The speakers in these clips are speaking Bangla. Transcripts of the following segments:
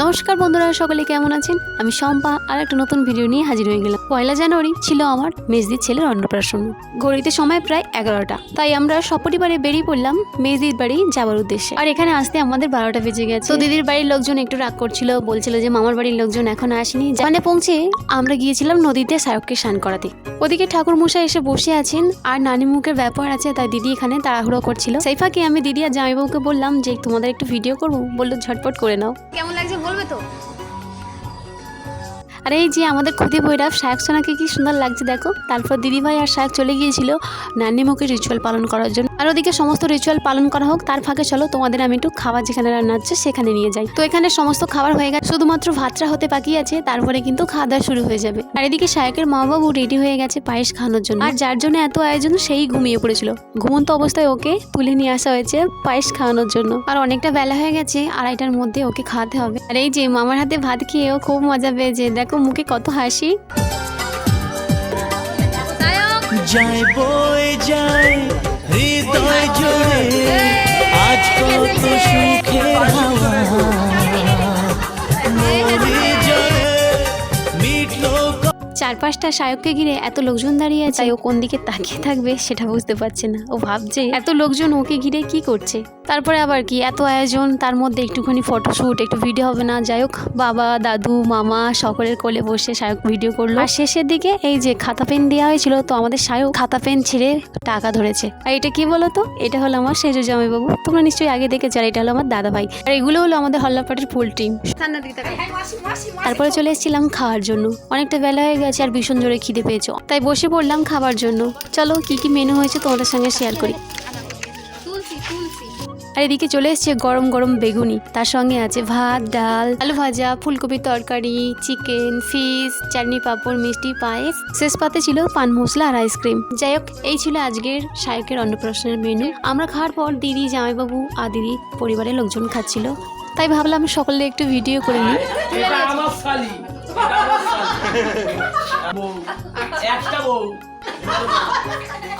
নমস্কার বন্ধুরা, সকলে কেমন আছেন? আমি শম্পা, আর একটা নতুন ভিডিও নিয়ে হাজির হয়ে গেলাম। পয়লা জানুয়ারি ছিল আমার মেজদির ছেলের অন্নপ্রাশন। ঘড়িতে সময় প্রায় এগারোটা। তাই আমরা সপরিবারে বেরিয়ে পড়লাম মেজদির বাড়ি যাওয়ার উদ্দেশ্যে। আর এখানে আসতে আমাদের বারোটা বেজে গেছে। তো দিদির বাড়ির লোকজন একটু রাগ করছিল, বলছিল যে মামার বাড়ির লোকজন এখন আসেনি। মানে পৌঁছে আমরা গিয়েছিলাম নদীতে সায়ককে স্নান করাতে। ওদিকে ঠাকুর মশাই এসে বসে আছেন, আর নানি মুখের ব্যাপার আছে, তাই দিদি এখানে তাড়াহুড়ো করছিল। সেই আমি দিদি আর জামাইবাবুকে বললাম যে তোমাদের একটু ভিডিও করব, বলল ঝটপট করে নাও। কেমন লাগছে বলবে তো? আর এই যে আমাদের ক্ষতি ভৈরব শায়ক সোনাকে কি সুন্দর লাগছে দেখো। তারপর দিদিভাই আর শায়ক চলে গিয়েছিল নানিমুখের রিচুয়াল পালন করার জন্য। আর ওদিকে সমস্ত রিচুয়াল পালন করা হোক, তার ফাঁকে চলো, তোমাদের আমি একটু খাবার যেখানে রান্না হচ্ছে সেখানে নিয়ে যাই। তো এখানে সমস্ত খাবার হয়ে গেছে, শুধুমাত্র ভাতটা হতে বাকি আছে, তারপরে কিন্তু খাওয়া দাওয়া শুরু হয়ে যাবে। আর এদিকে শায়কের মা বাবু রেডি হয়ে গেছে পায়েস খাওয়ানোর জন্য। আর যার জন্য এত আয়োজন, সেই ঘুমিয়ে পড়েছিল। ঘুমন্ত অবস্থায় ওকে তুলে নিয়ে আসা হয়েছে পায়েস খাওয়ানোর জন্য। আর অনেকটা বেলা হয়ে গেছে, আড়াইটার মধ্যে ওকে খাওয়াতে হবে। আর এই যে মামার হাতে ভাত খেয়েও খুব মজা পেয়েছে, দেখো মুখে কত হাসি। যায় বয়ে যায় হৃদয় জুড়ে আজ কত সুখের চারপাশটা শায়ককে ঘিরে এত লোকজন দাঁড়িয়ে আছে। ও কোন দিকে তাকিয়ে থাকবে সেটা বুঝতে পারছে না। ও ভাবছে এত লোকজন ওকে ঘিরে কি করছে? তারপরে আবার কি এত আয়োজন তার মধ্যে একটুখানি ফটোশ্যুট একটু ভিডিও হবে না? যাই হোক বাবা দাদু মামা সকলের কোলে বসে শায়ক ভিডিও করল। আর শেষের দিকে এই যে খাতা পেন দেওয়া হয়েছিল তো আমাদের শায়ক খাতা পেন ছিঁড়ে টাকা ধরেছে। আর এটা কি বলো তো এটা হলো আমার সেজু জামাইবাবু। তোমরা নিশ্চয়ই আগে দেখেছ আর এটা হলো আমার দাদা ভাই আর এগুলো হলো আমাদের হল্লাপাটির ফুল টিম। তারপরে চলে এসেছিলাম খাওয়ার জন্য। অনেকটা বেলা হয়ে গেছে আর ভীষণ জোরে খিদে পেয়েছ। তাই বসে পড়লাম খাবার জন্য। চলো, কি কি মেনু হয়েছে তোমাদের সঙ্গে শেয়ার করি। আর এদিকে চলে এসছে গরম গরম বেগুনি। তার সঙ্গে আছে ভাত, ডাল, আলু ভাজা, ফুলকপির তরকারি চিকেন ফিশ চাটনি, পাঁপড়, মিষ্টি, পায়েস। শেষ পাতে ছিল পান মশলা আর আইসক্রিম যাই হোক, এই ছিল আজকের শায়কের অন্নপ্রাশনের মেনু আমরা খাওয়ার পর দিদি, জামাইবাবু আর দিদি পরিবারের লোকজন খাচ্ছিল। তাই ভাবলাম সকলে একটু ভিডিও করে নিই।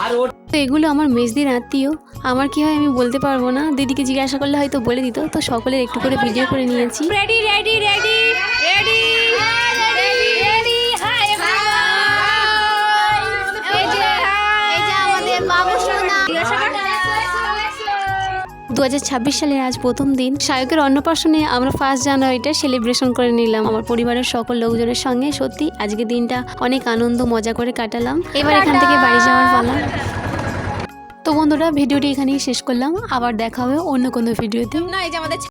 আর তো এগুলো আমার মেজদির আত্মীয়। আমার কি হয় আমি বলতে পারব না। দিদিকে জিজ্ঞাসা করলে হয়তো বলে দিত। তো সকলের একটু করে ভিডিও করে নিয়েছি। রেডি রেডি রেডি রেডি দু সালের আজ প্রথম দিন শায়কের অন্নপ্রাশনে আমরা ফার্স্ট জানুয়ারিটা সেলিব্রেশন করে নিলাম। আমার পরিবারের সকল লোকজনের সঙ্গে সত্যি আজকে দিনটা অনেক আনন্দ, মজা করে কাটালাম। এবার এখান থেকে বাড়ি যাওয়ার পালা। তো বন্ধুরা, ভিডিওটি এখানেই শেষ করলাম। আবার দেখা হবে অন্য কোনো ভিডিওতে। না